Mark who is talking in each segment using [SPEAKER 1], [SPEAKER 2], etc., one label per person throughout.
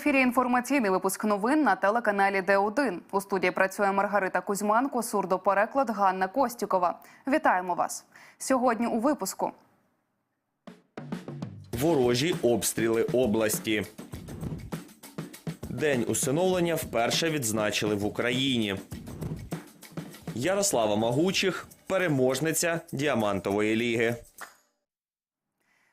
[SPEAKER 1] ефірі інформаційний випуск новин на телеканалі Д1. У студії працює Маргарита Кузьманко, сурдопереклад Ганна Костюкова. Вітаємо вас сьогодні. У випуску
[SPEAKER 2] Ворожі обстріли області. День усиновлення вперше відзначили в Україні. Ярослава Магучих переможниця діамантової ліги.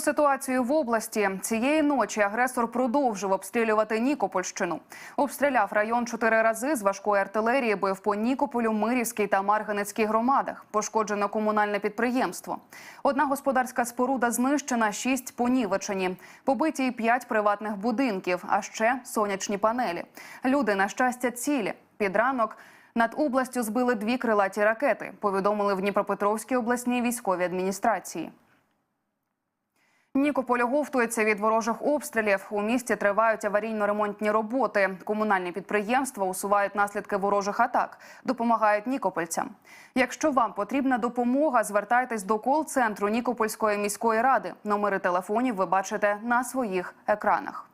[SPEAKER 1] Ситуацію в області цієї ночі агресор продовжив обстрілювати Нікопольщину. Обстріляв район чотири рази з важкої артилерії, бив по Нікополю, Мирівській та Марганецькій громадах. Пошкоджено комунальне підприємство. Одна господарська споруда знищена, шість понівечені. Побиті й п'ять приватних будинків, а ще сонячні панелі. Люди, на щастя, цілі. Під ранок над областю збили дві крилаті ракети. Повідомили в Дніпропетровській обласній військовій адміністрації. Нікополь оговтується від ворожих обстрілів. У місті тривають аварійно-ремонтні роботи. Комунальні підприємства усувають наслідки ворожих атак, допомагають нікопольцям. Якщо вам потрібна допомога, звертайтесь до кол-центру Нікопольської міської ради. Номери телефонів ви бачите на своїх екранах.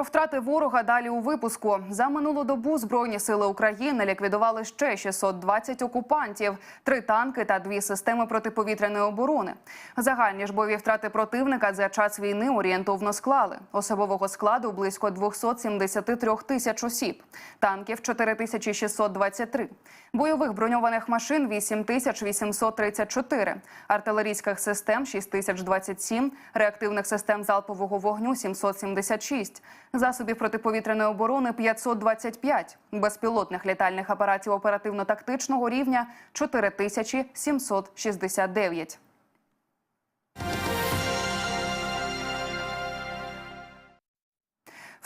[SPEAKER 1] Про втрати ворога далі у випуску. За минулу добу збройні сили України ліквідували ще 620 окупантів, три танки та дві системи протиповітряної оборони. Загальні ж бойові втрати противника за час війни орієнтовно склали. Особового складу близько 273 тисяч осіб, танків 4623, бойових броньованих машин 8834, артилерійських систем 6027, реактивних систем залпового вогню 776, засобів протиповітряної оборони 525, безпілотних літальних апаратів оперативно-тактичного рівня 4769.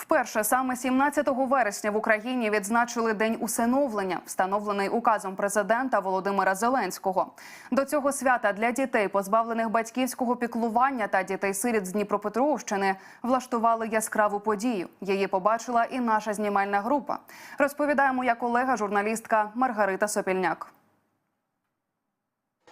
[SPEAKER 1] Вперше саме 17 вересня в Україні відзначили День усиновлення, встановлений указом президента Володимира Зеленського. До цього свята для дітей, позбавлених батьківського піклування та дітей-сиріт з Дніпропетровщини, влаштували яскраву подію. Її побачила і наша знімальна група. Розповідає моя колега, журналістка Маргарита Сопільняк.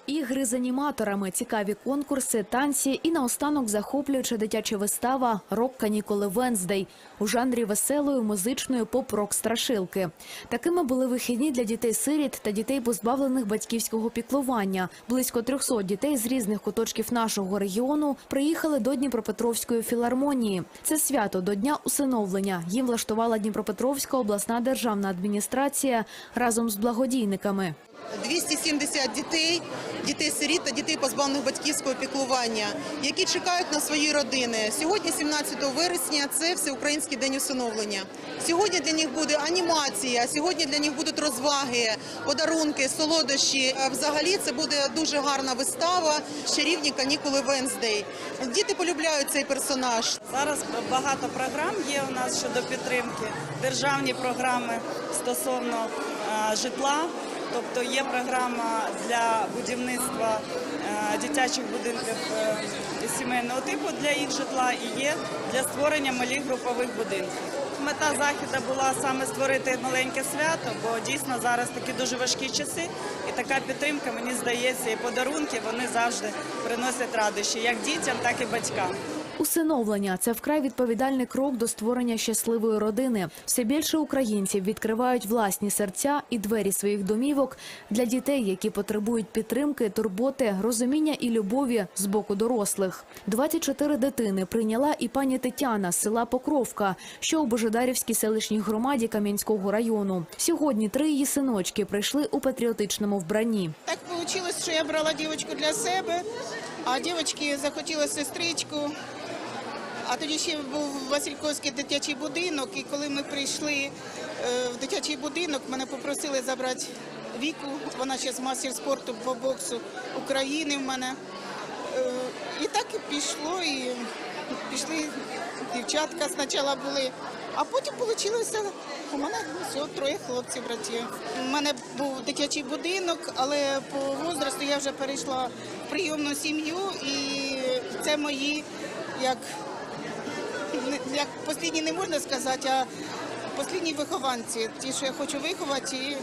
[SPEAKER 3] Ігри з аніматорами, цікаві конкурси, танці і наостанок захоплююча дитяча вистава «Рок канікули Венздей» у жанрі веселої музичної поп-рок страшилки. Такими були вихідні для дітей-сиріт та дітей, позбавлених батьківського піклування. Близько 300 дітей з різних куточків нашого регіону приїхали до Дніпропетровської філармонії. Це свято до дня усиновлення. Їм влаштувала Дніпропетровська обласна державна адміністрація разом з благодійниками.
[SPEAKER 4] 270 дітей, дітей-сиріт та дітей позбавлених батьківського піклування, які чекають на свої родини. Сьогодні, 17 вересня, це всеукраїнський день усиновлення. Сьогодні для них буде анімація, сьогодні для них будуть розваги, подарунки, солодощі. Взагалі це буде дуже гарна вистава «Чарівні канікули Венздей». Діти полюбляють цей персонаж.
[SPEAKER 5] Зараз багато програм є у нас щодо підтримки, державні програми стосовно житла. Тобто є програма для будівництва е, дитячих будинків е, сімейного типу для їх житла і є для створення малих групових будинків. Мета заходу була саме створити маленьке свято, бо дійсно зараз такі дуже важкі часи, і така підтримка, мені здається, і подарунки вони завжди приносять радощі як дітям, так і батькам.
[SPEAKER 3] Усиновлення це вкрай відповідальний крок до створення щасливої родини. Все більше українців відкривають власні серця і двері своїх домівок для дітей, які потребують підтримки, турботи, розуміння і любові з боку дорослих. 24 дитини прийняла і пані Тетяна з села Покровка, що у Божедарівській селищній громаді Кам'янського району. Сьогодні три її синочки прийшли у патріотичному вбранні.
[SPEAKER 6] Так вийшло, що я брала дівчинку для себе, а дівчинки захотіла сестричку. А тоді ще був Васильковський дитячий будинок, і коли ми прийшли е, в дитячий будинок, мене попросили забрати віку. Вона зараз мастер спорту по боксу України в мене. Е, І так і пішло, і пішли дівчатка спочатку були. А потім вийшло, у мене всього троє хлопців, братів. У мене був дитячий будинок, але по возрасту я вже перейшла в прийомну сім'ю, і це мої, як, як послідні не можна сказати, а послідні вихованці. Ті, що я хочу виховати, і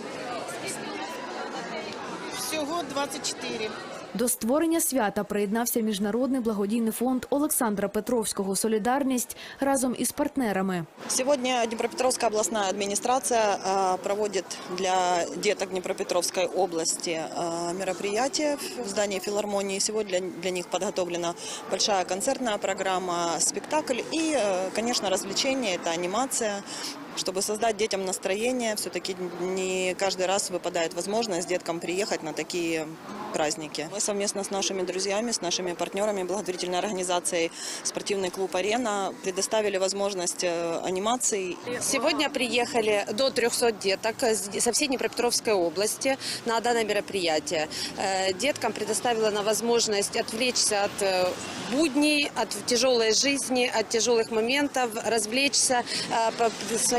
[SPEAKER 6] всього 24.
[SPEAKER 3] До створення свята приєднався міжнародний благодійний фонд Олександра Петровського «Солідарність» разом із партнерами.
[SPEAKER 7] Сегодня Днепропетровская областная администрация э, проводит для деток Днепропетровской области э, мероприятие в здании филармонии. Сегодня для, для них подготовлена большая концертная программа, спектакль и, э, конечно, развлечение, это анимация. Чтобы создать детям настроение, все-таки не каждый раз выпадает возможность деткам приехать на такие праздники. Мы совместно с нашими друзьями, с нашими партнерами, благотворительной организацией «Спортивный клуб «Арена» предоставили возможность э, анимации
[SPEAKER 8] Сегодня приехали до 300 деток со всей Днепропетровской области на данное мероприятие. Э, Деткам предоставила на возможность отвлечься от э, будней, от тяжелой жизни, от тяжелых моментов, развлечься,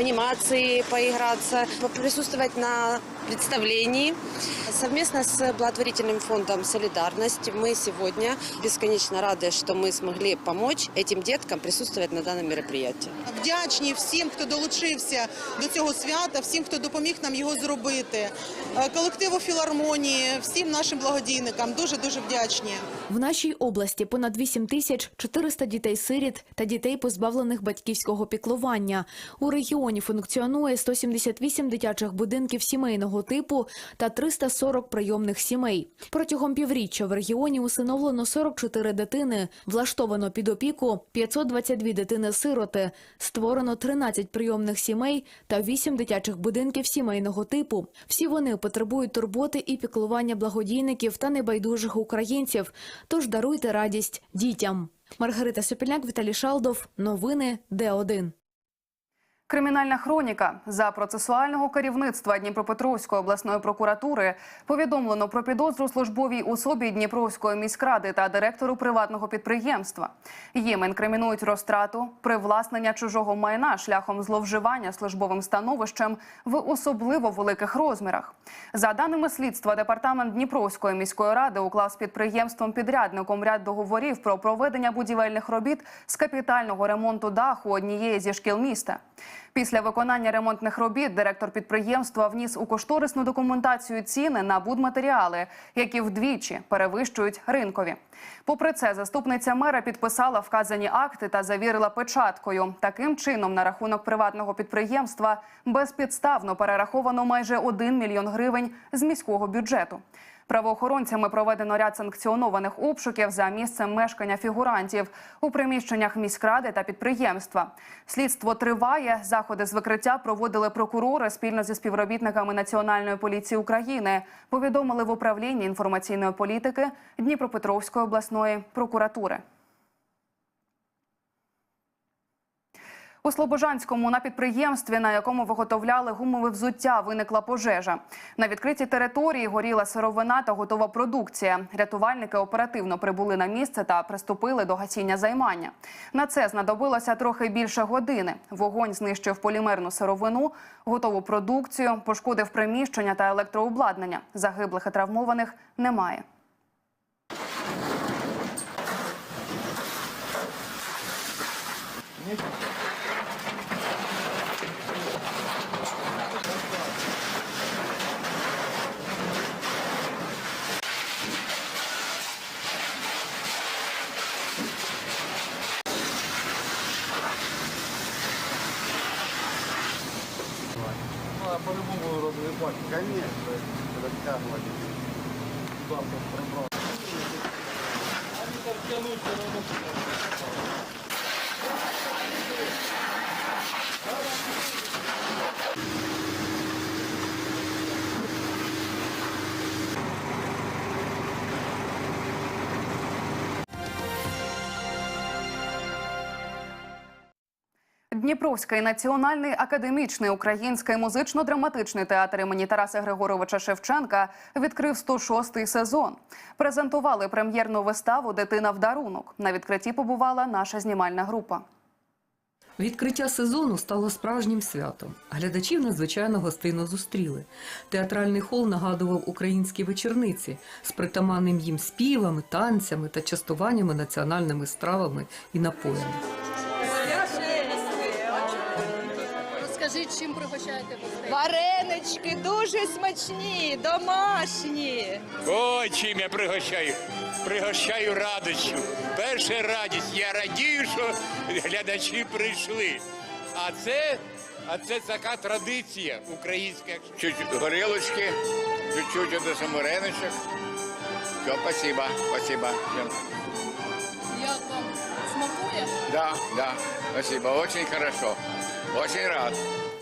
[SPEAKER 8] э, по- с анимацией поиграться, присутствовать на представлении. Совместно с благотворительным фондом «Солидарность» мы сегодня бесконечно рады, что мы смогли помочь этим деткам присутствовать на данном мероприятии.
[SPEAKER 4] Вдячні всім, хто долучився до цього свята, всім, хто допоміг нам його зробити. Е, Колективу філармонії, всім нашим благодійникам дуже дуже вдячні.
[SPEAKER 3] В нашій області понад 8 тисяч 400 дітей-сиріт та дітей, позбавлених батьківського піклування. У регіоні функціонує 178 дитячих будинків сімейного типу та 340 прийомних сімей. Протягом півріччя в регіоні усиновлено 44 дитини, влаштовано під опіку 522 дитини-сироти, створено 13 прийомних сімей та 8 дитячих будинків сімейного типу. Всі вони потребують турботи і піклування благодійників та небайдужих українців. Тож даруйте радість дітям. Маргарита Сопільняк, Віталій Шалдов. Новини Д1.
[SPEAKER 1] Кримінальна хроніка за процесуального керівництва Дніпропетровської обласної прокуратури повідомлено про підозру службовій особі Дніпровської міськради та директору приватного підприємства. Їм інкримінують розтрату, привласнення чужого майна шляхом зловживання службовим становищем в особливо великих розмірах. За даними слідства, департамент Дніпровської міської ради уклав з підприємством підрядником ряд договорів про проведення будівельних робіт з капітального ремонту даху однієї зі шкіл міста. Після виконання ремонтних робіт директор підприємства вніс у кошторисну документацію ціни на будматеріали, які вдвічі перевищують ринкові. Попри це, заступниця мера підписала вказані акти та завірила печаткою. Таким чином, на рахунок приватного підприємства безпідставно перераховано майже 1 мільйон гривень з міського бюджету. Правоохоронцями проведено ряд санкціонованих обшуків за місцем мешкання фігурантів у приміщеннях міськради та підприємства. Слідство триває. Заходи з викриття проводили прокурори спільно зі співробітниками Національної поліції України. Повідомили в управлінні інформаційної політики Дніпропетровської обласної прокуратури. У Слобожанському на підприємстві, на якому виготовляли гумове взуття, виникла пожежа. На відкритій території горіла сировина та готова продукція. Рятувальники оперативно прибули на місце та приступили до гасіння займання. На це знадобилося трохи більше години. Вогонь знищив полімерну сировину, готову продукцію, пошкодив приміщення та електрообладнання. Загиблих і травмованих немає. витягувати. Будь ласка, прибрати. Дніпровський національний академічний український музично-драматичний театр імені Тараса Григоровича Шевченка відкрив 106-й сезон. Презентували прем'єрну виставу Дитина в дарунок. На відкритті побувала наша знімальна група.
[SPEAKER 9] Відкриття сезону стало справжнім святом. Глядачів надзвичайно гостинно зустріли. Театральний хол нагадував українські вечорниці з притаманним їм співами, танцями та частуваннями національними стравами і напоями.
[SPEAKER 10] Розкажіть, чим пригощаєте гостей?
[SPEAKER 11] Варенички дуже смачні, домашні.
[SPEAKER 12] О, чим я пригощаю? Пригощаю радістю. Перша радість. Я радію, що глядачі прийшли. А це, а це така традиція українська. Чуть горілочки, чуть-чуть до самореночок. Все, спасибо, спасибо.
[SPEAKER 10] Як вам смакує?
[SPEAKER 12] Да, да, спасибо, очень хорошо. Очень рад.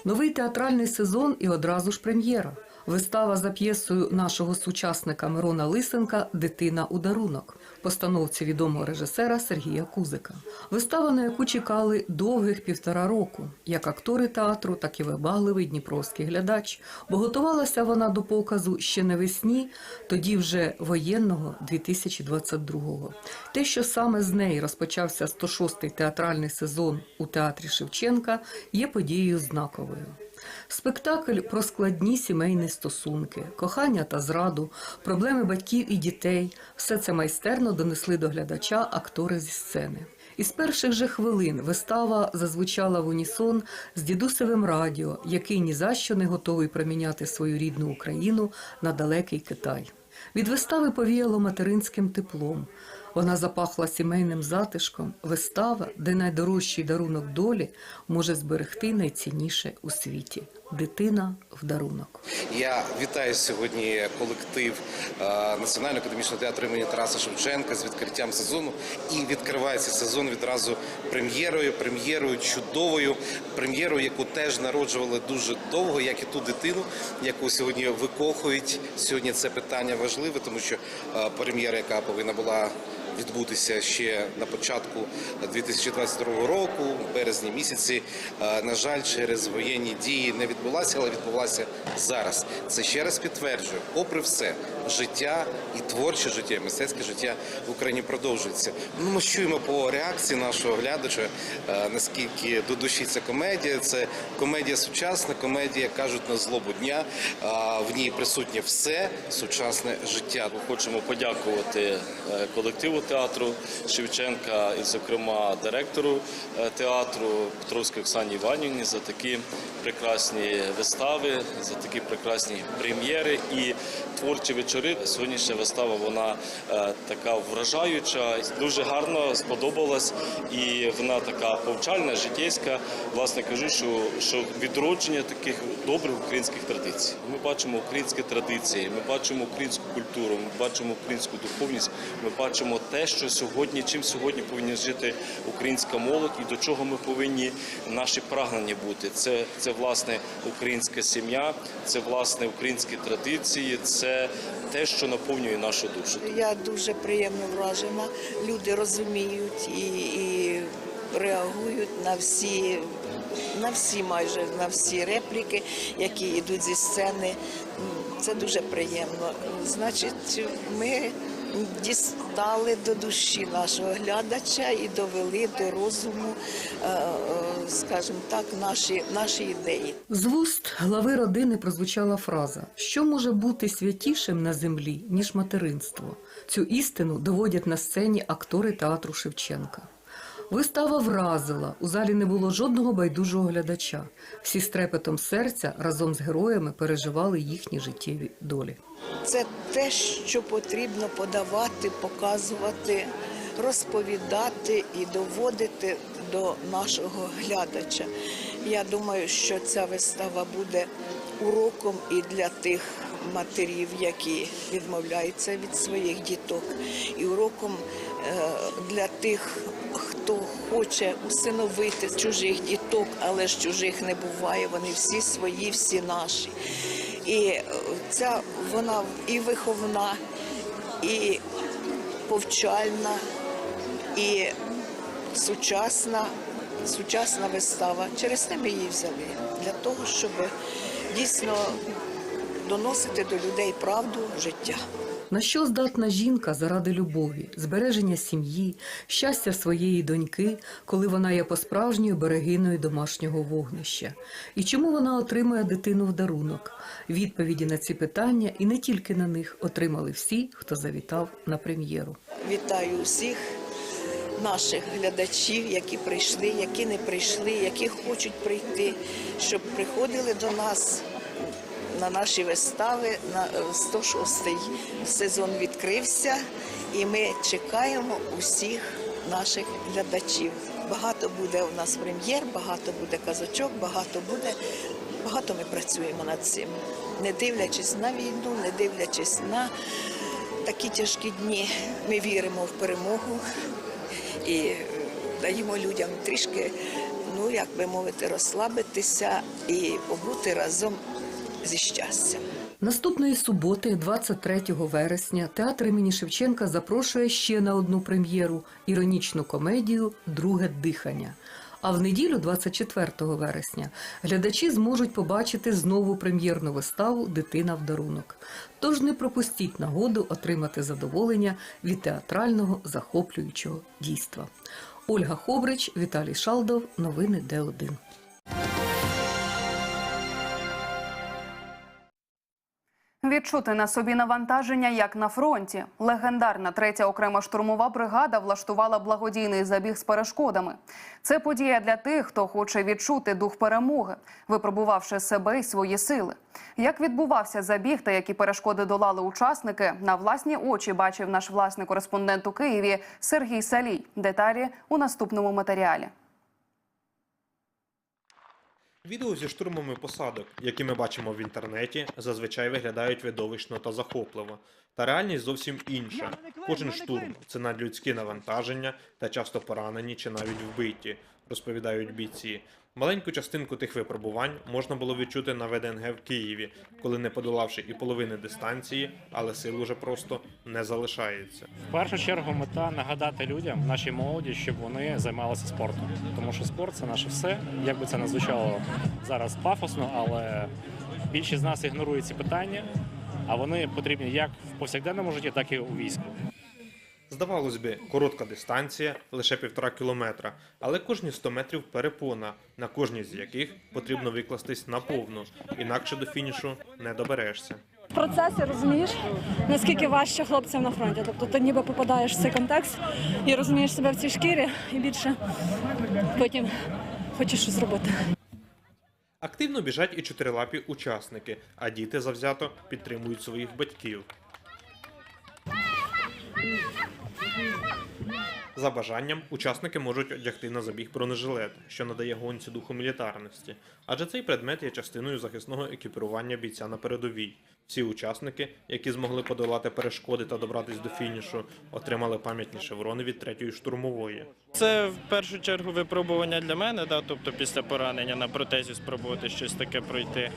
[SPEAKER 9] Новий театральний сезон і одразу ж прем'єра. Вистава за п'єсою нашого сучасника Мирона Лисенка Дитина у дарунок, постановці відомого режисера Сергія Кузика. Вистава, на яку чекали довгих півтора року, як актори театру, так і вибагливий дніпровський глядач, бо готувалася вона до показу ще навесні, тоді вже воєнного 2022-го. Те, що саме з неї розпочався 106-й театральний сезон у театрі Шевченка, є подією знаковою. Спектакль про складні сімейні стосунки, кохання та зраду, проблеми батьків і дітей все це майстерно донесли до глядача актори зі сцени. Із перших же хвилин вистава зазвучала в унісон з дідусевим радіо, який ні за що не готовий проміняти свою рідну Україну на далекий Китай. Від вистави повіяло материнським теплом. Вона запахла сімейним затишком. Вистава, де найдорожчий дарунок долі може зберегти найцінніше у світі дитина в дарунок.
[SPEAKER 13] Я вітаю сьогодні колектив е, Національного академічного театру імені Тараса Шевченка з відкриттям сезону. І відкривається сезон відразу прем'єрою, прем'єрою чудовою, прем'єрою, яку теж народжували дуже довго, як і ту дитину, яку сьогодні викохують. Сьогодні це питання важливе, тому що е, прем'єра, яка повинна була відбутися ще на початку 2022 року, в березні місяці. Е, На жаль, через воєнні дії не відбулася, але відбулася зараз. Це ще раз підтверджує, попри все, життя і творче життя, і мистецьке життя в Україні продовжується. Ну, ми чуємо по реакції нашого глядача, е, наскільки до душі ця комедія. Це комедія сучасна, комедія кажуть на злобу дня. А В ній присутнє все сучасне життя.
[SPEAKER 14] Хочемо подякувати е, колективу театру Шевченка і, зокрема, директору е, театру Петровській Оксані Іванівні за такі прекрасні вистави, за такі прекрасні прем'єри і творчі вечори. Сьогоднішня вистава вона е, така вражаюча, дуже гарно сподобалась, і вона така повчальна, житейська. Власне кажу, що, що відродження таких добрих українських традицій. Ми бачимо українські традиції, ми бачимо українську культуру, ми бачимо українську духовність, ми бачимо те, що сьогодні, чим сьогодні повинні жити українська молодь і до чого ми повинні наші прагнення бути. Це, це власне українська сім'я, це власне українські традиції, це те, що наповнює нашу душу.
[SPEAKER 11] Я дуже приємно вражена. Люди розуміють і, і реагують на всі, на всі майже на всі репліки, які йдуть зі сцени. Це дуже приємно. Значить, ми дістали до душі нашого глядача і довели до розуму, е, е, скажімо так, наші, наші ідеї.
[SPEAKER 9] З вуст глави родини прозвучала фраза: що може бути святішим на землі, ніж материнство? Цю істину доводять на сцені актори театру Шевченка. Вистава вразила. У залі не було жодного байдужого глядача. Всі з трепетом серця разом з героями переживали їхні життєві долі.
[SPEAKER 11] Це те, що потрібно подавати, показувати, розповідати і доводити до нашого глядача. Я думаю, що ця вистава буде уроком і для тих матерів, які відмовляються від своїх діток, і уроком е, для тих, хто хоче усиновити чужих діток, але ж чужих не буває. Вони всі свої, всі наші. І е, ця вона і виховна, і повчальна, і сучасна, сучасна вистава. Через те ми її взяли для того, щоб дійсно доносити до людей правду життя.
[SPEAKER 9] На що здатна жінка заради любові, збереження сім'ї, щастя своєї доньки, коли вона є по-справжньою берегиною домашнього вогнища? І чому вона отримує дитину в дарунок? Відповіді на ці питання і не тільки на них отримали всі, хто завітав на прем'єру.
[SPEAKER 11] Вітаю усіх наших глядачів, які прийшли, які не прийшли, які хочуть прийти, щоб приходили до нас на наші вистави. На е, 106-й сезон відкрився, і ми чекаємо усіх наших глядачів. Багато буде у нас прем'єр, багато буде казочок, багато буде. Багато ми працюємо над цим, не дивлячись на війну, не дивлячись на такі тяжкі дні. Ми віримо в перемогу і е, даємо людям трішки, ну як би мовити, розслабитися і побути разом зі щастям.
[SPEAKER 9] Наступної суботи, 23 вересня, театр імені Шевченка запрошує ще на одну прем'єру іронічну комедію Друге дихання. А в неділю, 24 вересня, глядачі зможуть побачити знову прем'єрну виставу Дитина в дарунок. Тож не пропустіть нагоду отримати задоволення від театрального захоплюючого дійства. Ольга Хобрич, Віталій Шалдов. Новини Д1.
[SPEAKER 1] Відчути на собі навантаження, як на фронті. Легендарна третя окрема штурмова бригада влаштувала благодійний забіг з перешкодами. Це подія для тих, хто хоче відчути дух перемоги, випробувавши себе і свої сили. Як відбувався забіг та які перешкоди долали учасники, на власні очі бачив наш власний кореспондент у Києві Сергій Салій. Деталі у наступному матеріалі.
[SPEAKER 15] Відео зі штурмами посадок, які ми бачимо в інтернеті, зазвичай виглядають видовищно та захопливо. Та реальність зовсім інша. Кожен штурм це надлюдські навантаження та часто поранені чи навіть вбиті, розповідають бійці. Маленьку частинку тих випробувань можна було відчути на ВДНГ в Києві, коли не подолавши і половини дистанції, але сил уже просто не залишається.
[SPEAKER 16] В першу чергу мета нагадати людям, нашій молоді, щоб вони займалися спортом. Тому що спорт це наше все. Як би це не звучало зараз пафосно, але більшість з нас ігнорує ці питання, а вони потрібні як в повсякденному житті, так і у війську.
[SPEAKER 15] Здавалось би, коротка дистанція, лише півтора кілометра, але кожні 100 метрів перепона, на кожній з яких потрібно викластись наповну, інакше до фінішу не доберешся.
[SPEAKER 17] В процесі розумієш, наскільки важче хлопцям на фронті. Тобто ти ніби попадаєш в цей контекст і розумієш себе в цій шкірі, і більше потім хочеш щось зробити.
[SPEAKER 15] Активно біжать і чотирилапі учасники, а діти завзято підтримують своїх батьків. За бажанням, учасники можуть одягти на забіг бронежилет, що надає гонці духу мілітарності, адже цей предмет є частиною захисного екіпірування бійця на передовій. Всі учасники, які змогли подолати перешкоди та добратись до фінішу, отримали пам'ятні шеврони від третьої штурмової.
[SPEAKER 18] Це в першу чергу випробування для мене, да, тобто після поранення на протезі спробувати щось таке пройти.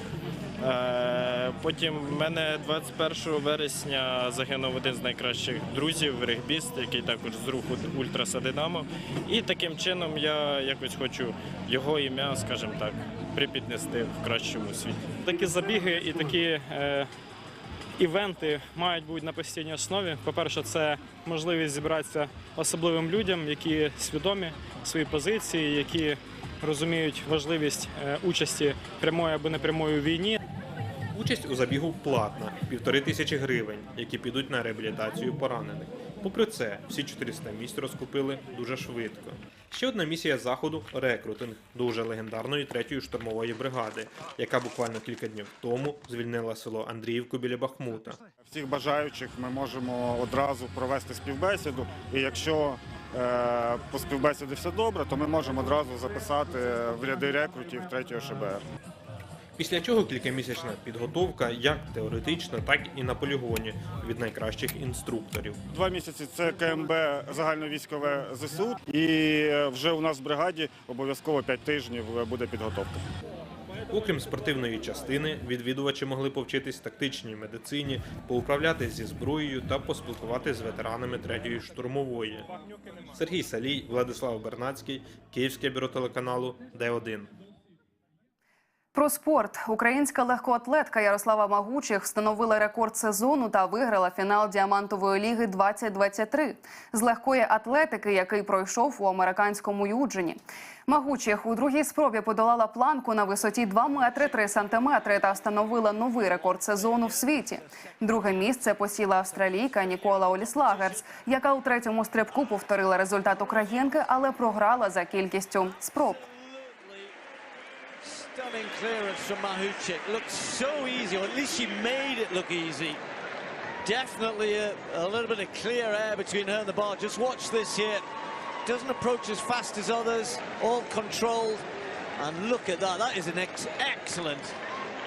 [SPEAKER 18] Е, Потім в мене 21 вересня загинув один з найкращих друзів, регбіст, який також з руху Ультраса Динамо. І таким чином я якось хочу його ім'я, скажімо так, припіднести в кращому світі. Такі забіги і такі е, івенти мають бути на постійній основі. По-перше, це можливість зібратися особливим людям, які свідомі свої позиції, які розуміють важливість е, участі прямої або непрямої у війні.
[SPEAKER 15] Участь у забігу платна півтори тисячі гривень, які підуть на реабілітацію поранених. Попри це, всі 400 місць розкупили дуже швидко. Ще одна місія заходу рекрутинг до уже легендарної третьої штурмової бригади, яка буквально кілька днів тому звільнила село Андріївку біля Бахмута.
[SPEAKER 19] Всіх бажаючих ми можемо одразу провести співбесіду. І якщо е, по співбесіді все добре, то ми можемо одразу записати в ряди рекрутів 3 ШБР.
[SPEAKER 15] Після чого кількамісячна підготовка як теоретична, так і на полігоні від найкращих інструкторів.
[SPEAKER 19] Два місяці це КМБ загальновійськове ЗСУ, і вже у нас в бригаді обов'язково 5 тижнів буде підготовка.
[SPEAKER 15] Окрім спортивної частини, відвідувачі могли повчитись тактичній медицині, поуправляти зі зброєю та поспілкуватися з ветеранами третьої штурмової. Сергій Салій, Владислав Бернацький, Київське бюро телеканалу Д1.
[SPEAKER 1] Про спорт українська легкоатлетка Ярослава Магучих встановила рекорд сезону та виграла фінал діамантової ліги 2023 з легкої атлетики, який пройшов у американському Юджині. Магучих у другій спробі подолала планку на висоті 2 метри 3 сантиметри та встановила новий рекорд сезону в світі. Друге місце посіла австралійка Нікола Оліслагерс, яка у третьому стрибку повторила результат українки, але програла за кількістю спроб.
[SPEAKER 20] Stunning clearance from Mahuchik. Looks so easy, or at least she made it look easy. Definitely a, a little bit of clear air between her and the bar. Just watch this here. Doesn't approach as fast as others, all controlled. And look at that, that is an ex excellent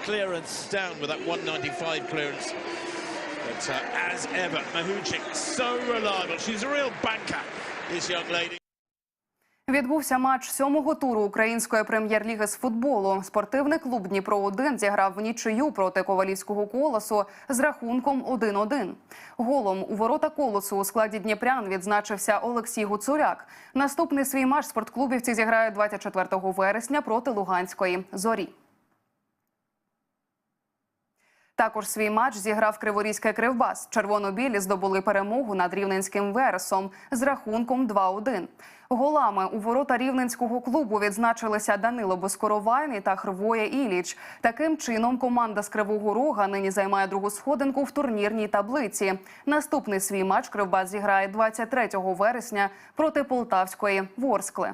[SPEAKER 20] clearance down with that 195 clearance. But uh, as ever, Mahuchik, so reliable. She's a real banker, this young lady.
[SPEAKER 1] Відбувся матч сьомого туру української прем'єр-ліги з футболу. Спортивний клуб Дніпро 1 зіграв в нічию проти ковалівського колосу з рахунком 1-1. Голом у ворота колосу у складі Дніпрян відзначився Олексій Гуцуляк. Наступний свій матч спортклубівці зіграють 24 вересня проти Луганської зорі. Також свій матч зіграв Криворізький Кривбас. Червоно-білі здобули перемогу над рівненським вересом з рахунком 2-1. Голами у ворота рівненського клубу відзначилися Данило Боскоровайний та Хрвоє Іліч. Таким чином, команда з Кривого Рога нині займає другу сходинку в турнірній таблиці. Наступний свій матч Кривбас зіграє 23 вересня проти Полтавської Ворскли.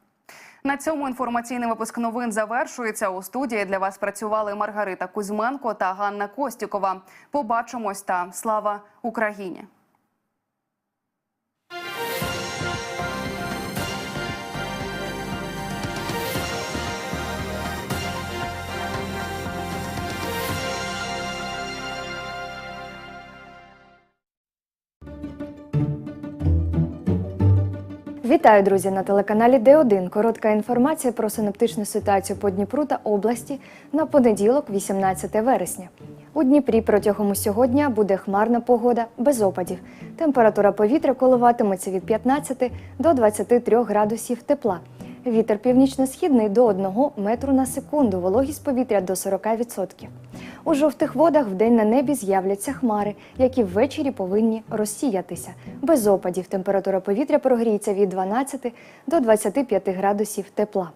[SPEAKER 1] На цьому інформаційний випуск новин завершується. У студії для вас працювали Маргарита Кузьменко та Ганна Костікова. Побачимось та слава Україні!
[SPEAKER 21] Вітаю, друзі, на телеканалі Д1. Коротка інформація про синоптичну ситуацію по Дніпру та області на понеділок, 18 вересня. У Дніпрі протягом усього дня буде хмарна погода без опадів. Температура повітря коливатиметься від 15 до 23 градусів тепла. Вітер північно-східний до 1 метру на секунду, вологість повітря до 40%. У жовтих водах вдень на небі з'являться хмари, які ввечері повинні розсіятися. Без опадів температура повітря прогріється від 12 до 25 градусів тепла.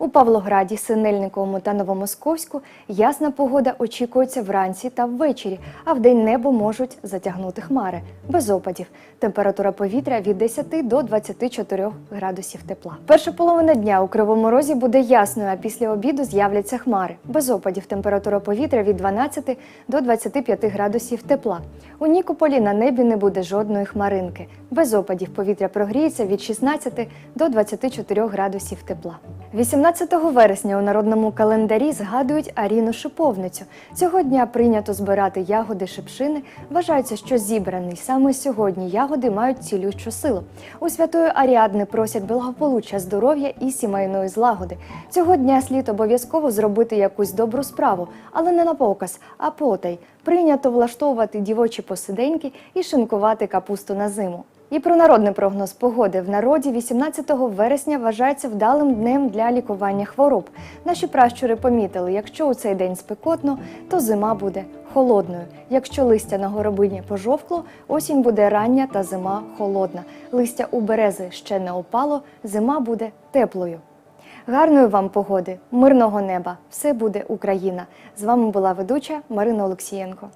[SPEAKER 21] У Павлограді, Синельниковому та Новомосковську ясна погода очікується вранці та ввечері, а вдень небо можуть затягнути хмари. Без опадів. Температура повітря від 10 до 24 градусів тепла. Перша половина дня у Кривому Розі буде ясною, а після обіду з'являться хмари. Без опадів. Температура повітря від 12 до 25 градусів тепла. У Нікополі на небі не буде жодної хмаринки. Без опадів повітря прогріється від 16 до 24 градусів тепла. 18 вересня у народному календарі згадують Аріну Шиповницю. Цього дня прийнято збирати ягоди шипшини. Вважається, що зібрані саме сьогодні ягоди мають цілющу силу. У святої Аріадни просять благополуччя, здоров'я і сімейної злагоди. Цього дня слід обов'язково зробити якусь добру справу, але не на показ, а потай. Прийнято влаштовувати дівочі посиденьки і шинкувати капусту на зиму. І про народний прогноз погоди в народі 18 вересня вважається вдалим днем для лікування хвороб. Наші пращури помітили, якщо у цей день спекотно, то зима буде холодною. Якщо листя на горобині пожовкло, осінь буде рання та зима холодна. Листя у берези ще не опало, зима буде теплою. Гарної вам погоди, мирного неба! Все буде Україна! З вами була ведуча Марина Олексієнко.